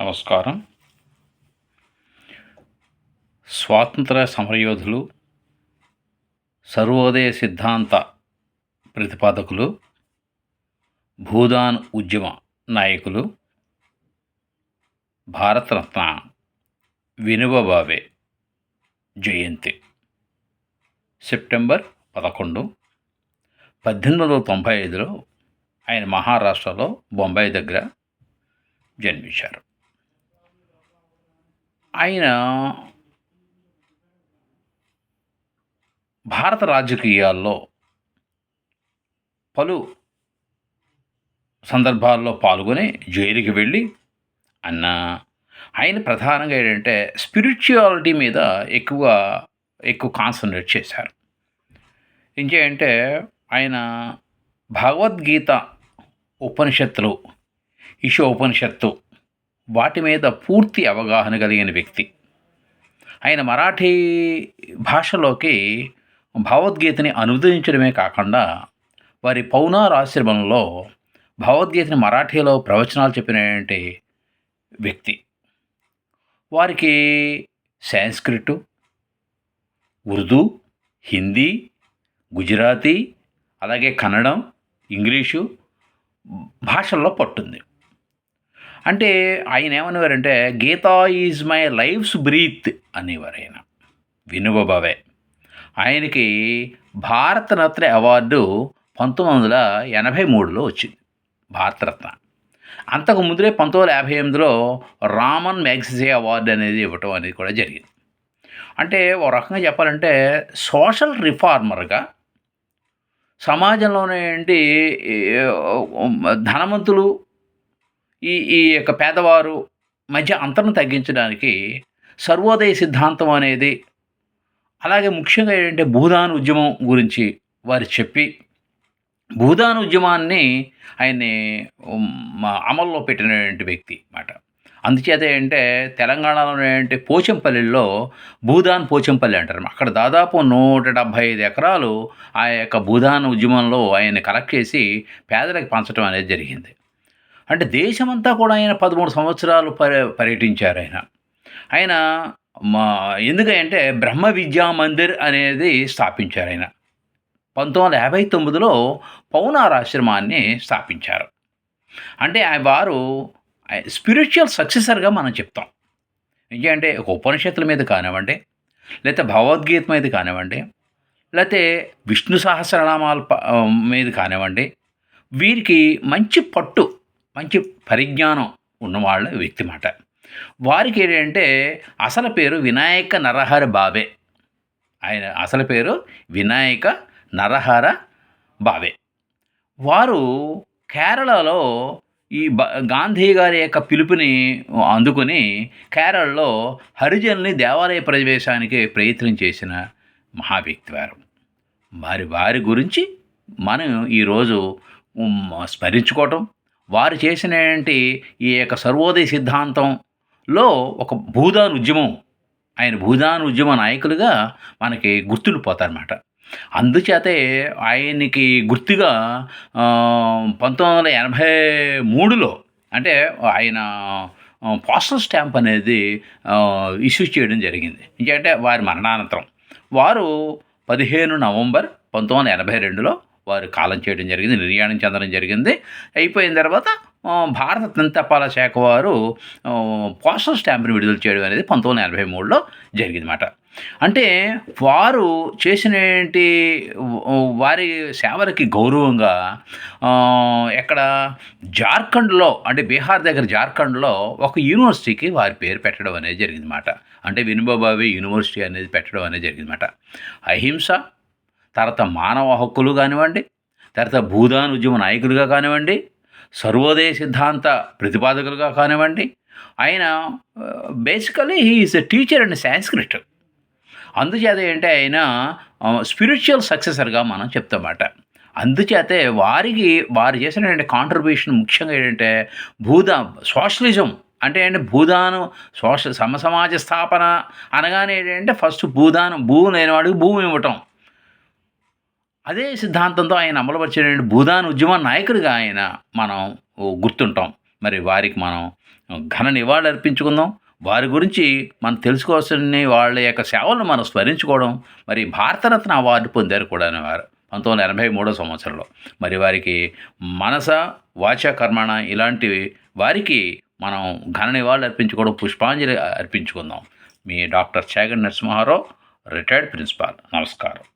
నమస్కారం. స్వాతంత్ర సమరయోధులు సర్వోదయ సిద్ధాంత ప్రతిపాదకులు భూదాన్ ఉద్యమ నాయకులు భారతరత్న వినువ జయంతి. సెప్టెంబర్ పదకొండు పద్దెనిమిది వందల తొంభై ఐదులో ఆయన మహారాష్ట్రలో బొంబాయి దగ్గర జన్మించారు. ఆయన భారత రాజకీయాల్లో పలు సందర్భాల్లో పాల్గొని జైలుకి వెళ్ళి అన్న ఆయన ప్రధానంగా ఏంటంటే స్పిరిచువాలిటీ మీద ఎక్కువ ఎక్కువ కాన్సన్ట్రేట్ చేశారు. ఇంకేంటే ఆయన భగవద్గీత ఉపనిషత్తులు ఇషో ఉపనిషత్తు వాటి మీద పూర్తి అవగాహన కలిగిన వ్యక్తి. ఆయన మరాఠీ భాషలోకి భగవద్గీతని అనువదించడమే కాకుండా వారి పౌనార్ ఆశ్రమంలో భగవద్గీతని మరాఠీలో ప్రవచనాలు చెప్పినటువంటి వ్యక్తి. వారికి సాంస్క్రిట్ ఉర్దూ హిందీ గుజరాతీ అలాగే కన్నడం ఇంగ్లీషు భాషల్లో పట్టుంది. అంటే ఆయన ఏమనేవారంటే Gita is my life's breath అనేవారు ఆయన వినుబబావే ఆయనకి భారతరత్న అవార్డు పంతొమ్మిది వందల ఎనభై మూడులో వచ్చింది. భారతరత్న. అంతకు ముందరే పంతొమ్మిది వందల యాభై ఎనిమిదిలో రామన్ మ్యాగ్సిసే అవార్డు అనేది ఇవ్వటం అనేది కూడా జరిగింది. అంటే ఒక రకంగా చెప్పాలంటే సోషల్ రిఫార్మర్గా సమాజంలోనే ఏంటి ధనవంతులు ఈ ఈ యొక్క పేదవారు మధ్య అంతరం తగ్గించడానికి సర్వోదయ సిద్ధాంతం అనేది అలాగే ముఖ్యంగా ఏంటంటే భూదాన్ ఉద్యమం గురించి వారు చెప్పి భూదాన్ ఉద్యమాన్ని ఆయన్ని అమల్లో పెట్టినటువంటి వ్యక్తి మాట. అందుచేత ఏంటంటే తెలంగాణలో ఏంటంటే పోచంపల్లిలో భూదాన్ పోచంపల్లి అంటారు అక్కడ దాదాపు నూట డెబ్భై ఐదు ఎకరాలు ఆ యొక్క భూదాన్ ఉద్యమంలో ఆయన్ని కలెక్ట్ చేసి పేదలకు పంచడం అనేది జరిగింది. అంటే దేశమంతా కూడా ఆయన పదమూడు సంవత్సరాలు పర్య పర్యటించారు ఆయన. ఆయన మా ఎందుకంటే బ్రహ్మ విద్యా మందిర్ అనేది స్థాపించారు ఆయన. పంతొమ్మిది వందల యాభై తొమ్మిదిలో పౌనార్ ఆశ్రమాన్ని స్థాపించారు. అంటే ఆ- వారు స్పిరిచువల్ సక్సెసర్గా మనం చెప్తాం. ఎందుకంటే ఒక ఉపనిషత్తుల మీద కానివ్వండి లేకపోతే భగవద్గీత మీద కానివ్వండి లేకపోతే విష్ణు సహస్రనామాల మీద కానివ్వండి వీరికి మంచి పట్టు మంచి పరిజ్ఞానం ఉన్నవాళ్ళ వ్యక్తి మాట వారికి ఏంటంటే అసలు పేరు వినాయక నరహర బాబే ఆయన అసలు పేరు వినాయక నరహర బాబే వారు కేరళలో ఈ బ గాంధీ గారి యొక్క పిలుపుని అందుకుని కేరళలో హరిజనుని దేవాలయ ప్రవేశానికి ప్రయత్నం చేసిన మహా వ్యక్తి వారు వారి వారి గురించి మనం ఈరోజు స్మరించుకోవటం వారు చేసినటువంటి ఈ యొక్క సర్వోదయ సిద్ధాంతంలో ఒక భూదాన్ ఉద్యమం ఆయన భూదాన్ ఉద్యమ నాయకులుగా మనకి గుర్తుండిపోతారన్నమాట అందుచేతే ఆయనకి గుర్తుగా పంతొమ్మిది వందల ఎనభై మూడులో అంటే ఆయన పోస్టల్ స్టాంప్ అనేది ఇష్యూ చేయడం జరిగింది. ఎందుకంటే వారి మరణానంతరం. వారు పదిహేను నవంబర్ పంతొమ్మిది వందల ఎనభై రెండులో వారు కాలం చేయడం జరిగింది నిర్యాణం చెందడం జరిగింది. అయిపోయిన తర్వాత భారత తంతపాల శాఖ వారు పోస్టల్ స్టాంప్ని విడుదల చేయడం అనేది పంతొమ్మిది వందల ఎనభై మూడులో జరిగిందన్నమాట. అంటే వారు చేసినటువంటి వారి సేవలకి గౌరవంగా ఎక్కడ జార్ఖండ్లో అంటే బీహార్ దగ్గర జార్ఖండ్లో ఒక యూనివర్సిటీకి వారి పేరు పెట్టడం అనేది జరిగిందన్నమాట. అంటే వినుబాబావి యూనివర్సిటీ అనేది పెట్టడం అనేది జరిగిందన్నమాట. అహింస తర్వాత మానవ హక్కులు కానివ్వండి తర్వాత భూదాన్ ఉద్యమ నాయకులుగా కానివ్వండి సర్వోదయ సిద్ధాంత ప్రతిపాదకులుగా కానివ్వండి ఆయన basically he is a teacher and Sanskrit అందుచేత ఏంటంటే ఆయన స్పిరిచువల్ సక్సెసర్గా మనం చెప్తామాట అందుచేతే వారికి వారు చేసినటువంటి కాంట్రిబ్యూషన్ ముఖ్యంగా ఏంటంటే భూదా సోషలిజం అంటే ఏంటి భూదానం సోష సమసమాజ స్థాపన అనగానే ఏంటంటే ఫస్ట్ భూదానం భూ లేనివాడికి భూమి ఇవ్వటం. అదే సిద్ధాంతంతో ఆయన అమలుపరిచిన భూదాన్ ఉద్యమ నాయకుడిగా ఆయన మనం గుర్తుంటాం. మరి వారికి మనం ఘన నివాళులు అర్పించుకుందాం. వారి గురించి మనం తెలుసుకోవాల్సిన వాళ్ళ యొక్క సేవలను మనం స్మరించుకోవడం మరి భారతరత్న అవార్డు పొందారు కూడా వారు పంతొమ్మిది వందల ఎనభై మూడో సంవత్సరంలో. మరి వారికి మనస వాచ కర్మణ ఇలాంటివి వారికి మనం ఘన నివాళులు అర్పించుకోవడం పుష్పాంజలి అర్పించుకుందాం. మీ doctor Chaganti Narasimha Rao retired principal. నమస్కారం.